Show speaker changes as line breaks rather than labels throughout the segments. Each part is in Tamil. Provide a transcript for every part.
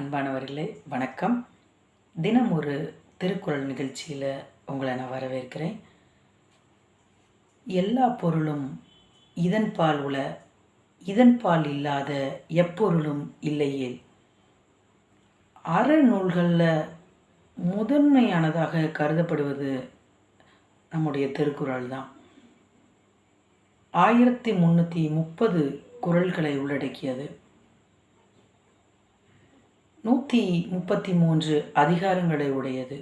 அன்பானவர்களே வணக்கம் தினம் ஒரு திருக்குறள் நிகழ்ச்சியில் உங்களை நான் வரவேற்கிறேன் எல்லா பொருளும் இதன்பால் உல இதன்பால் இல்லாத எப்பொருளும் இல்லையே அறநூல்களில் முதன்மையானதாக கருதப்படுவது நம்முடைய திருக்குறள் தான் ஆயிரத்தி முந்நூற்றி முப்பது குரல்களை உள்ளடக்கியது நூற்றி முப்பத்தி மூன்று அதிகாரங்களை உடையது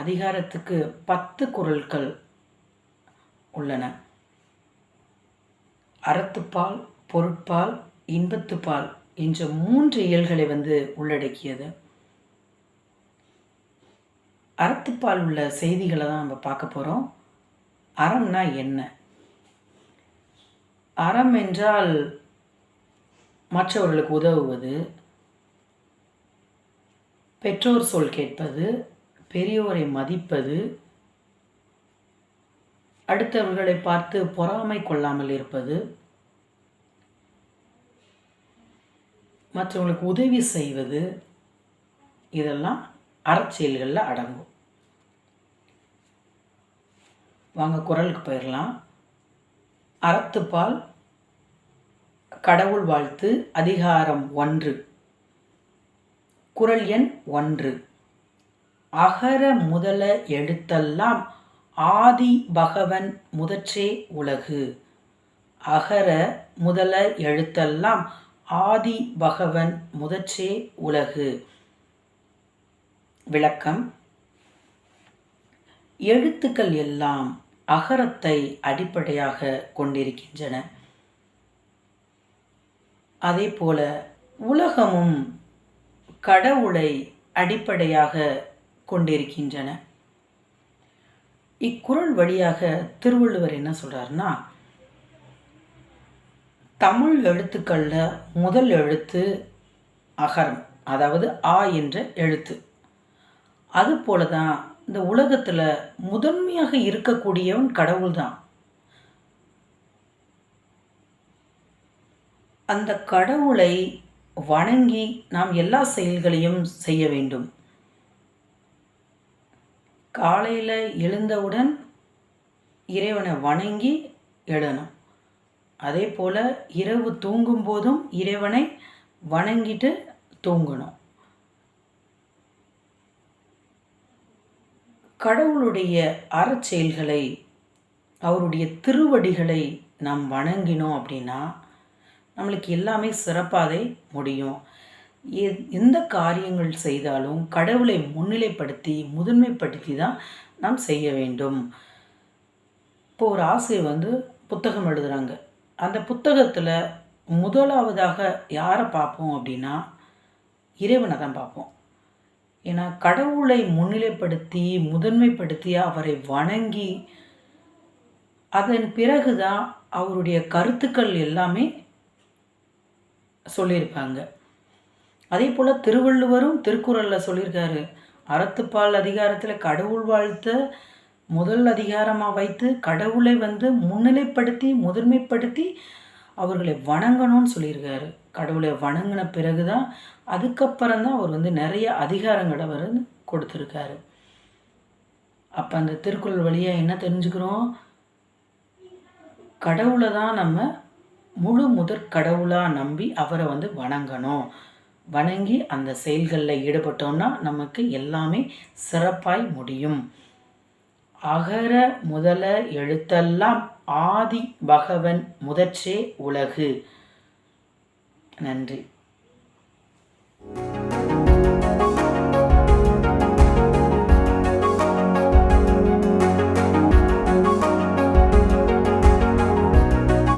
அதிகாரத்துக்கு பத்து குரல்கள் உள்ளன அறத்துப்பால் பொருட்பால் இன்பத்துப்பால் என்ற மூன்று இயல்களை வந்து உள்ளடக்கியது அறத்துப்பால் உள்ள செய்திகளை தான் நம்ம பார்க்க போகிறோம் அறம்னா என்ன அறம் என்றால் மற்றவர்களுக்கு உதவுவது பெற்றோர் சொல் கேட்பது பெரியோரை மதிப்பது அடுத்தவர்களை பார்த்து பொறாமை கொள்ளாமல் இருப்பது மற்றவங்களுக்கு உதவி செய்வது இதெல்லாம் அறச்செயல்களில் அடங்கும் வாங்க குரலுக்கு போயிடலாம் அறத்துப்பால் கடவுள் வாழ்த்து அதிகாரம் ஒன்று குரல் எண் ஒன்று அகர முதல எழுத்தெல்லாம் ஆதி பகவன் முதற்றே உலகு அகர முதல எழுத்தெல்லாம் ஆதி பகவன் முதற்றே உலகு விளக்கம் எழுத்துக்கள் எல்லாம் அகரத்தை அடிப்படையாக கொண்டிருக்கின்றன அதே போல உலகமும் கடவுளை அடிப்படையாக கொண்டிருக்கின்றன இக்குறள் வழியாக திருவள்ளுவர் என்ன சொல்கிறாருன்னா தமிழ் எழுத்துக்களில் முதல் எழுத்து அகரம் அதாவது ஆ என்ற எழுத்து அதுபோல தான் இந்த உலகத்தில் முதன்மையாக இருக்கக்கூடியவன் கடவுள் தான் அந்த கடவுளை வணங்கி நாம் எல்லா செயல்களையும் செய்ய வேண்டும் காலையில் எழுந்தவுடன் இறைவனை வணங்கி எழணும் அதே போல் இரவு தூங்கும் போதும் இறைவனை வணங்கிட்டு தூங்கணும் கடவுளுடைய அறச்செயல்களை அவருடைய திருவடிகளை நாம் வணங்கினோம் அப்படின்னா நம்மளுக்கு எல்லாமே சிறப்பாகவே முடியும் எந்த காரியங்கள் செய்தாலும் கடவுளை முன்னிலைப்படுத்தி முதன்மைப்படுத்தி தான் நாம் செய்ய வேண்டும் இப்போ ஒரு ஆசிரியர் வந்து புத்தகம் எழுதுகிறாங்க அந்த புத்தகத்தில் முதலாவதாக யாரை பார்ப்போம் அப்படின்னா இறைவனை தான் பார்ப்போம் ஏன்னா கடவுளை முன்னிலைப்படுத்தி முதன்மைப்படுத்தி அவரை வணங்கி அதன் பிறகுதான் அவருடைய கருத்துக்கள் எல்லாமே சொல்லியிருப்பாங்க அதே போல் திருவள்ளுவரும் திருக்குறளில் சொல்லியிருக்காரு அறத்துப்பால் அதிகாரத்தில் கடவுள் வாழ்த்த முதல் அதிகாரமாக வைத்து கடவுளை வந்து முன்னிலைப்படுத்தி முதன்மைப்படுத்தி அவர்களை வணங்கணும்னு சொல்லியிருக்காரு கடவுளை வணங்கின பிறகு தான் அதுக்கப்புறந்தான் அவர் வந்து நிறைய அதிகாரங்களை அவர் கொடுத்துருக்காரு அப்போ அந்த திருக்குறள் வழியாக என்ன தெரிஞ்சுக்கிறோம் கடவுளை தான் நம்ம முழு முதற் கடவுளாக நம்பி அவரை வந்து வணங்கணும் வணங்கி அந்த செயல்களில் ஈடுபட்டோம்னா நமக்கு எல்லாமே சிறப்பாய் முடியும் அகர முதல எழுத்தெல்லாம் ஆதி பகவன் முதற்றே உலகு நன்றி